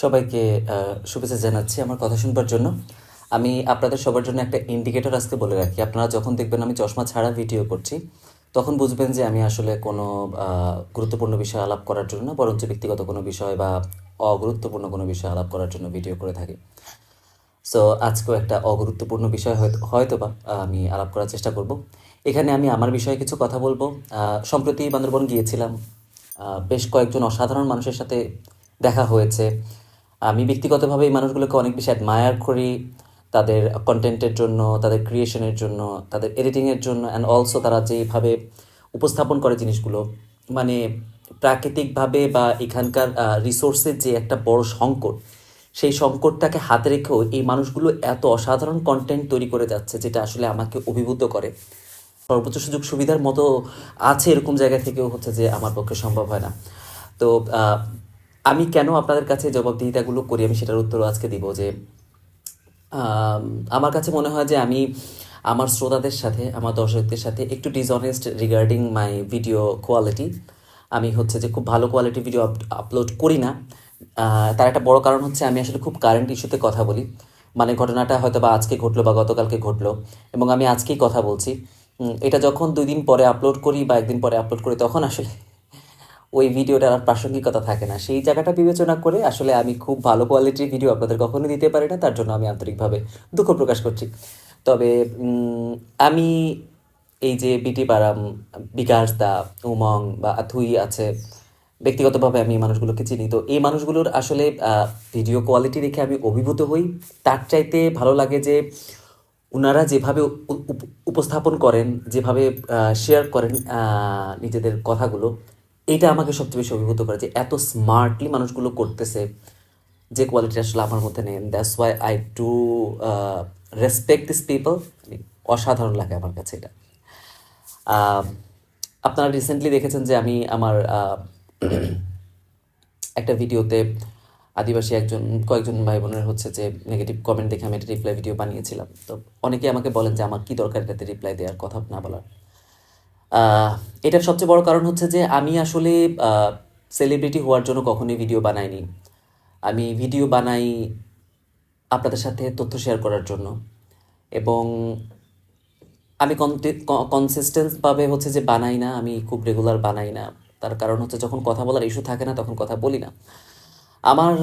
সবাইকে শুভেচ্ছা জানাচ্ছি আমার কথা শুনবার জন্য। আমি আপনাদের সবার জন্য একটা ইন্ডিকেটর আজকে বলে রাখি। আপনারা যখন দেখবেন আমি চশমা ছাড়া ভিডিও করছি, তখন বুঝবেন যে আমি আসলে কোনো গুরুত্বপূর্ণ বিষয় আলাপ করার জন্য বরঞ্চ ব্যক্তিগত কোনো বিষয় বা অগুরুত্বপূর্ণ কোনো বিষয় আলাপ করার জন্য ভিডিও করে থাকি। সো আজকেও একটা অগুরুত্বপূর্ণ বিষয় হয়তো হয়তো বা আমি আলাপ করার চেষ্টা করব। এখানে আমি আমার বিষয়ে কিছু কথা বলব। সম্প্রতি বান্দরবন গিয়েছিলাম। বেশ কয়েকজন অসাধারণ মানুষের সাথে দেখা হয়েছে। আমি ব্যক্তিগতভাবে এই মানুষগুলোকে অনেক বেশি অ্যাডমায়ার করি, তাদের কন্টেন্টের জন্য, তাদের ক্রিয়েশনের জন্য, তাদের এডিটিংয়ের জন্য অ্যান্ড অলসো তারা যেভাবে উপস্থাপন করে জিনিসগুলো মানে প্রাকৃতিকভাবে বা এখানকার রিসোর্সের যে একটা বড় সংকট, সেই সংকটটাকে হাতে রেখেও এই মানুষগুলো এত অসাধারণ কন্টেন্ট তৈরি করে যাচ্ছে, যেটা আসলে আমাকে অভিভূত করে। সর্বোচ্চ সুযোগ সুবিধার মতো আছে এরকম জায়গা থেকেও হচ্ছে যে আমার পক্ষে সম্ভব হয় না। তো আমি কেন আপনাদের কাছে জবাবদিহিতাগুলো করি? আমি সেটার উত্তর আজকে দিব যে আমার কাছে মনে হয় যে আমি আমার শ্রোতাদের সাথে, আমার দর্শকদের সাথে একটু dishonest regarding my video quality আমি হচ্ছে যে খুব ভালো কোয়ালিটি ভিডিও আপলোড করি না। তার একটা বড় কারণ হচ্ছে আমি আসলে খুব কারেন্ট ইস্যুতে কথা বলি। মানে ঘটনাটা হয়তো বা আজকে ঘটলো বা গতকালকে ঘটলো। এবং আমি আজকেই কথা বলছি। এটা যখন দুই দিন পরে আপলোড করি বা একদিন পরে আপলোড করি, তখন আসলে ওই ভিডিওটার আর প্রাসঙ্গিকতা থাকে না। সেই জায়গাটা বিবেচনা করে আসলে আমি খুব ভালো কোয়ালিটির ভিডিও আপনাদের কখনো দিতে পারি না, তার জন্য আমি আন্তরিকভাবে দুঃখ প্রকাশ করছি। তবে আমি এই যে বিটি পারাম বিকাশ দা উমং বা আথুই আছে, ব্যক্তিগতভাবে আমি এই মানুষগুলোকে চিনি। তো এই মানুষগুলোর আসলে ভিডিও কোয়ালিটি দেখে আমি অভিভূত হই। তার চাইতে ভালো লাগে যে ওনারা যেভাবে উপ- উপ- উপস্থাপন করেন, যেভাবে শেয়ার করেন নিজেদের কথাগুলো এটা আমাকে সবচেয়ে বেশি অভিভূত করে যে এত স্মার্টলি মানুষগুলো করতেছে যে কোয়ালিটি আসলে আমার মধ্যে নেই। That's why I to respect this people অসাধারণ লাগে আমার কাছে এটা। আপনারা রিসেন্টলি দেখেছেন যে আমি আমার একটা ভিডিওতে আদিবাসী একজন, কয়েকজন ভাই বোনের হচ্ছে যে নেগেটিভ কমেন্ট দেখে আমি একটা রিপ্লাই ভিডিও বানিয়েছিলাম। তো অনেকে আমাকে বলেন যে আমার কী দরকার এটাতে রিপ্লাই দেওয়ার কথা না বলার। এটার সবচেয়ে বড় কারণ হচ্ছে যে আমি আসলে সেলিব্রিটি হওয়ার জন্য কখনোই ভিডিও বানাইনি। আমি ভিডিও বানাই আপনাদের সাথে তথ্য শেয়ার করার জন্য। এবং আমি কনসিস্টেন্সভাবে হচ্ছে যে বানাই না, আমি খুব রেগুলার বানাই না। তার কারণ হচ্ছে যখন কথা বলার ইস্যু থাকে না, তখন কথা বলি না। আমার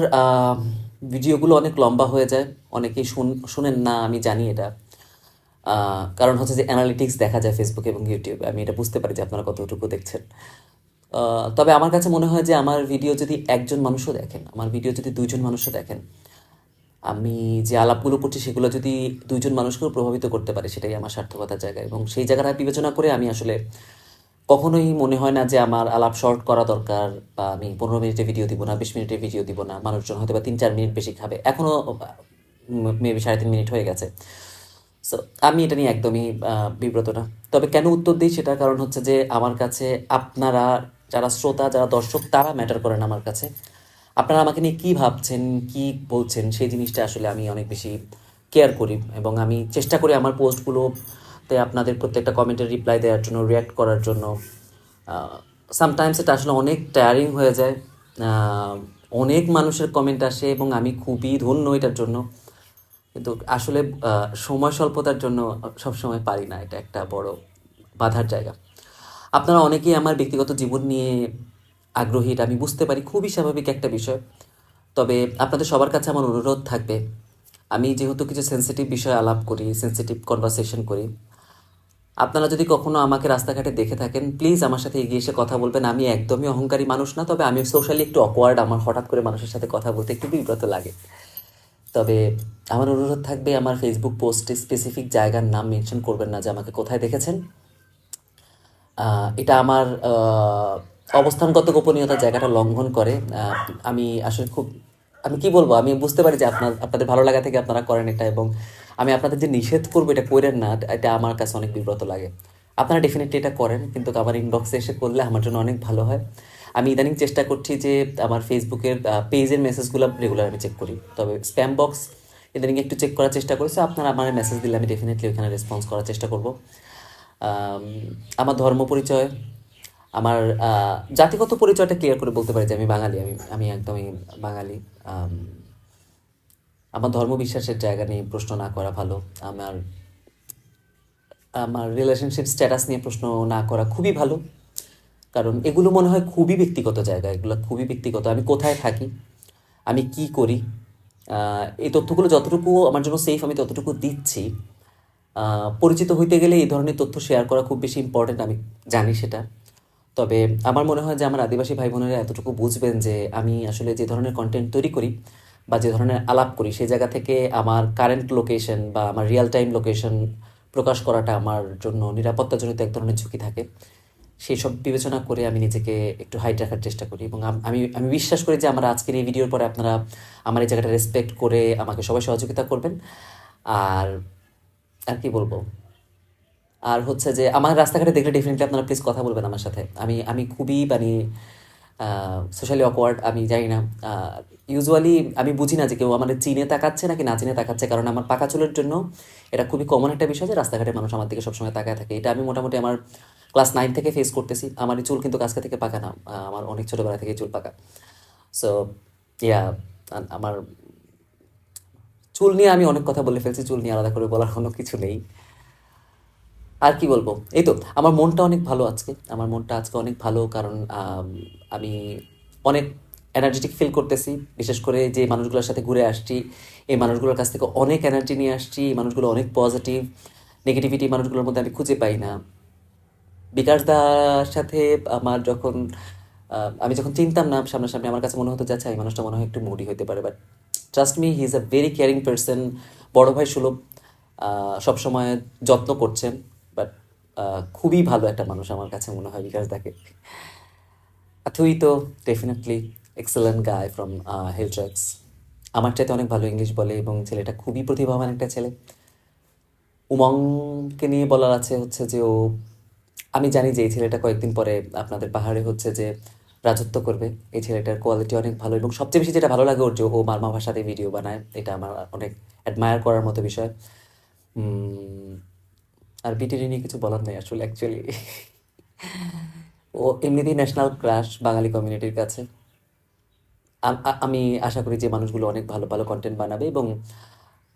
ভিডিওগুলো অনেক লম্বা হয়ে যায়, অনেকেই শুন শুনেন না, আমি জানি এটা। কারণ হচ্ছে যে অ্যানালিটিক্স দেখা যায় ফেসবুকে এবং ইউটিউবে আমি এটা বুঝতে পারি যে আপনারা কতটুকু দেখছেন। তবে আমার কাছে মনে হয় যে আমার ভিডিও যদি একজন মানুষও দেখেন, আমার ভিডিও যদি দুইজন মানুষও দেখেন, আমি যে আলাপগুলো করছি সেগুলো যদি দুইজন মানুষকেও প্রভাবিত করতে পারে, সেটাই আমার সার্থকতার জায়গা। এবং সেই জায়গাটা বিবেচনা করে আমি আসলে কখনোই মনে হয় না যে আমার আলাপ শর্ট করা দরকার, বা আমি পনেরো মিনিটের ভিডিও দিব না, বিশ মিনিটের ভিডিও দিব না। মানুষজন হয়তো বা তিন চার মিনিট বেশি খাবে। এখনও মেবি সাড়ে তিন মিনিট হয়ে গেছে। সো আমি এটা নিয়ে একদমই বিব্রত না। তবে কেন উত্তর দিই সেটা কারণ হচ্ছে যে, আমার কাছে আপনারা, যারা শ্রোতা, যারা দর্শক, তারা ম্যাটার করেন আমার কাছে। আপনারা আমাকে নিয়ে কী ভাবছেন, কী বলছেন, সেই জিনিসটা আসলে আমি অনেক বেশি কেয়ার করি। এবং আমি চেষ্টা করি আমার পোস্টগুলোতে আপনাদের প্রত্যেকটা কমেন্টের রিপ্লাই দেওয়ার জন্য রিয়্যাক্ট করার জন্য। সামটাইমস এটা আসলে অনেক টায়ারিং হয়ে যায়। অনেক মানুষের কমেন্ট আসে এবং আমি খুবই ধন্য এটার জন্য। কিন্তু আসলে সময় স্বল্পতার জন্য সবসময় পারি না। এটা একটা বড় বাধার জায়গা। আপনারা অনেকেই আমার ব্যক্তিগত জীবন নিয়ে আগ্রহী, এটা আমি বুঝতে পারি। খুবই স্বাভাবিক একটা বিষয়। তবে আপনাদের সবার কাছে আমার অনুরোধ থাকবে, আমি যেহেতু কিছু সেন্সিটিভ বিষয় আলাপ করি সেন্সিটিভ কনভারসেশন করি, আপনারা যদি কখনো আমাকে রাস্তাঘাটে দেখে থাকেন প্লিজ আমার সাথে এগিয়ে এসে কথা বলবেন। আমি একদমই অহংকারী মানুষ না, তবে আমি সোশ্যালি একটু অকওয়ার্ড আমার হঠাৎ করে মানুষের সাথে কথা বলতে একটু বিব্রত লাগে। তবে আমার অনুরোধ থাকবে আমার ফেসবুক পোস্টে স্পেসিফিক জায়গার নাম মেনশন করবেন না যে আমাকে কোথায় দেখেছেন। এটা আমার অবস্থানগত গোপনীয়তার জায়গাটা লঙ্ঘন করে। আমি আসলে খুব, আমি কি বলব? আমি বুঝতে পারি যে আপনার, আপনাদের ভালো লাগা থেকে আপনারা করেন এটা এবং আমি আপনাদের যে নিষেধ করব এটা করেন না, এটা আমার কাছে অনেক বিব্রত লাগে। আপনারা ডেফিনেটলি এটা করেন, কিন্তু আমার ইনবক্সে এসে করলে আমার জন্য অনেক ভালো হয়। আমি ইদানিং চেষ্টা করছি যে আমার ফেসবুকের পেজের মেসেজগুলো রেগুলার আমি চেক করি। তবে স্প্যাম বক্স ইদানিং একটু চেক করার চেষ্টা করেছি। আপনারা আমার মেসেজ দিলে আমি ডেফিনেটলি ওখানে রেসপন্স করার চেষ্টা করব। আমার ধর্ম পরিচয়, আমার জাতিগত পরিচয়টা ক্লিয়ার করে বলতে পারি যে আমি বাঙালি। আমি আমি একদমই বাঙালি। আমার ধর্ম বিশ্বাসের জায়গা নিয়ে প্রশ্ন না করা ভালো। আমার আমার রিলেশনশিপ স্ট্যাটাস নিয়ে প্রশ্ন না করা খুবই ভালো। কারণ এগুলো মনে হয় খুবই ব্যক্তিগত জায়গা, এগুলো খুবই ব্যক্তিগত। আমি কোথায় থাকি? আমি কি করি? এই তথ্যগুলো যতটুকু আমার জন্য সেফ আমি ততটুকু দিচ্ছি। পরিচিত হইতে গেলে এই ধরনের তথ্য শেয়ার করা খুব বেশি ইম্পর্ট্যান্ট আমি জানি সেটা। তবে আমার মনে হয় যে আমার আদিবাসী ভাই বোনেরা এতটুকু বুঝবেন যে আমি আসলে যে ধরনের কন্টেন্ট তৈরি করি বা যে ধরনের আলাপ করি, সেই জায়গা থেকে আমার কারেন্ট লোকেশন বা আমার রিয়েল টাইম লোকেশন প্রকাশ করাটা আমার জন্য নিরাপত্তাজনিত এক ধরনের ঝুঁকি থাকে। সেই সব বিবেচনা করে আমি নিজেকে একটু হাইট রাখার চেষ্টা করি এবং আমি আমি বিশ্বাস করি যে আমার আজকের এই ভিডিওর পরে আপনারা আমার এই জায়গাটা রেসপেক্ট করে আমাকে সবাই সহযোগিতা করবেন। আর আর কি বলব? আর হচ্ছে যে আমার রাস্তাঘাটে দেখলে ডেফিনেটলি আপনারা প্লিজ কথা বলবেন আমার সাথে। আমি আমি খুবই মানে সোশ্যালি অকওয়ার্ড আমি জানি না ইউজুয়ালি আমি বুঝি না যে কেউ আমাদের চিনে তাকাচ্ছে নাকি না চিনে তাকাচ্ছে, কারণ আমার পাকা চুলের জন্য এটা খুবই কমন একটা বিষয় যে রাস্তাঘাটে মানুষ আমার দিকে সবসময় তাকায় থাকে। এটা আমি মোটামুটি আমার ক্লাস নাইন থেকে ফেস করতেছি। আমার চুল কিন্তু কাছকে থেকে পাকা না আমার অনেক ছোটোবেলা থেকে চুল পাকা। সো ইয়া আমার চুল নিয়ে আমি অনেক কথা বলে ফেলছি, চুল নিয়ে আলাদা করে বলার কোনো কিছু নেই। আর কি বলব? এই তো, আমার মনটা অনেক ভালো আজকে। আমার মনটা আজকে অনেক ভালো, কারণ আমি অনেক এনার্জেটিক ফিল করতেছি। বিশেষ করে যে মানুষগুলোর সাথে ঘুরে আসছি, এই মানুষগুলোর কাছ থেকে অনেক এনার্জি নিয়ে আসছি, এই মানুষগুলো অনেক পজিটিভ নেগেটিভিটি মানুষগুলোর মধ্যে আমি খুঁজে পাই না। বিকাশ দার সাথে আমার যখন আমি যখন চিনতাম না, সামনাসামনি আমার কাছে মনে হতো যে আচ্ছা এই মানুষটা মনে হয় একটু মুডি হতে পারে but trust me he is a very caring person বড় ভাই সুলভ সবসময় যত্ন করছেন বাট খুবই ভালো একটা মানুষ আমার কাছে মনে হয় বিকাশ দাকে। তুই তো definitely excellent guy from hill tracts আমার চাইতে অনেক ভালো ইংলিশ বলে এবং ছেলেটা খুবই প্রতিভাবান একটা ছেলে। উমংকে নিয়ে বলার আছে হচ্ছে যে ও, আমি জানি যে এই ছেলেটা কয়েকদিন পরে আপনাদের পাহাড়ে হচ্ছে যে রাজত্ব করবে। এই ছেলেটার কোয়ালিটি অনেক ভালো এবং সবচেয়ে বেশি যেটা ভালো লাগে ওর যে ও মারমা ভাষাতে ভিডিও বানায়, এটা আমার অনেক অ্যাডমায়ার করার মতো বিষয়। আর বিটিরি নিয়ে কিছু বলার নেই আসলে অ্যাকচুয়ালি ও এমনিতেই ন্যাশনাল ক্রাশ বাঙালি কমিউনিটির কাছে। আম- আশা করি যে মানুষগুলো অনেক ভালো ভালো কন্টেন্ট বানাবে এবং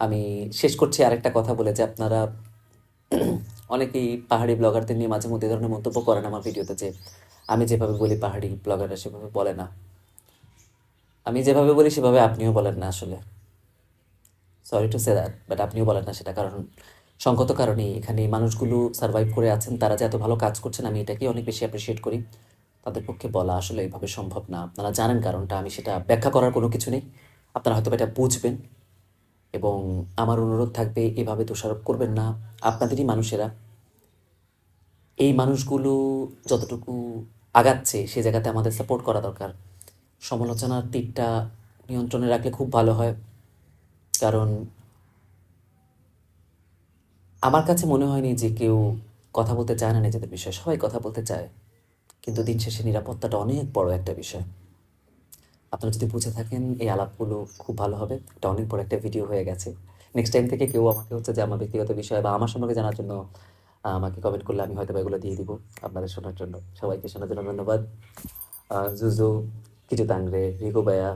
আমি শেষ করছি আরেকটা কথা বলে যে আপনারা অনেকেই পাহাড়ি ব্লগারদের নিয়ে মাঝে মধ্যে ধরনের মন্তব্য করেন আমার ভিডিওতে যে আমি যেভাবে বলি পাহাড়ি ব্লগাররা সেভাবে বলে না। আমি যেভাবে বলি সেভাবে আপনিও বলেন না আসলে। Sorry to say that but আপনিও বলেন না সেটা কারণ সঙ্গত কারণেই এখানে মানুষগুলো সার্ভাইভ করে আছেন, তারা যে এত ভালো কাজ করছেন আমি এটাকেই অনেক বেশি অ্যাপ্রিসিয়েট করি। তাদের পক্ষে বলা আসলে এইভাবে সম্ভব না। আপনারা জানেন কারণটা, আমি সেটা ব্যাখ্যা করার কোনো কিছু নেই। আপনারা হয়তো এটা বুঝবেন এবং আমার অনুরোধ থাকবে, এভাবে দোষারোপ করবেন না। আপনাদেরই মানুষেরা। এই মানুষগুলো যতটুকু আগাচ্ছে, সে জায়গাতে আমাদের সাপোর্ট করা দরকার। সমালোচনার তীরটা নিয়ন্ত্রণে রাখলে খুব ভালো হয়। কারণ আমার কাছে মনে হয়নি যে কেউ কথা বলতে চায় না, নিজেদের বিষয়ে সবাই কথা বলতে চায়। কিন্তু দিন শেষে নিরাপত্তাটা অনেক বড় একটা বিষয়। আপনারা যদি বুঝে থাকেন, এই আলাপগুলো খুব ভালো হবে। এটা অনেক বড় একটা ভিডিও হয়ে গেছে। নেক্সট টাইম থেকে কেউ আমাকে হচ্ছে যে আমার ব্যক্তিগত বিষয় বা আমার সম্পর্কে জানার জন্য আমাকে কমেন্ট করলে আমি হয়তো এগুলো দিয়ে দিব আপনাদের শোনার জন্য। সবাইকে শোনার জন্য ধন্যবাদ। জুজু, কিছু তাংরে রিকু বায়া